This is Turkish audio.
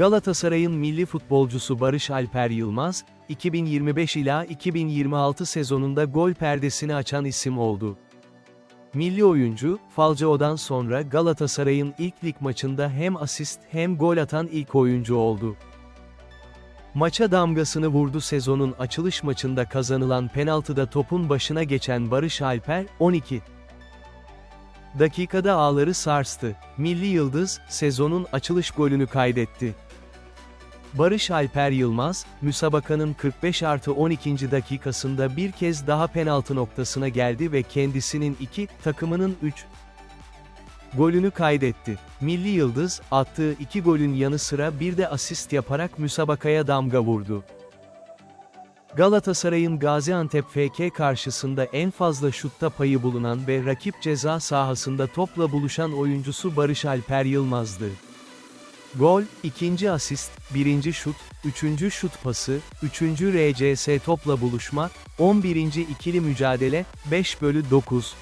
Galatasaray'ın milli futbolcusu Barış Alper Yılmaz, 2025 ila 2026 sezonunda gol perdesini açan isim oldu. Milli oyuncu, Falcao'dan sonra Galatasaray'ın ilk lig maçında hem asist hem gol atan ilk oyuncu oldu. Maça damgasını vurdu sezonun açılış maçında kazanılan penaltıda topun başına geçen Barış Alper, 12 dakikada ağları sarstı. Milli Yıldız, sezonun açılış golünü kaydetti. Barış Alper Yılmaz, müsabakanın 45 artı 12. dakikasında bir kez daha penaltı noktasına geldi ve kendisinin 2, takımının 3 golünü kaydetti. Milli Yıldız, attığı iki golün yanı sıra bir de asist yaparak müsabakaya damga vurdu. Galatasaray'ın Gaziantep FK karşısında en fazla şutta payı bulunan ve rakip ceza sahasında topla buluşan oyuncusu Barış Alper Yılmaz'dı. Gol, ikinci asist, birinci şut, üçüncü şut pası, üçüncü RCS topla buluşma, 11. ikili mücadele, 5 bölü 9.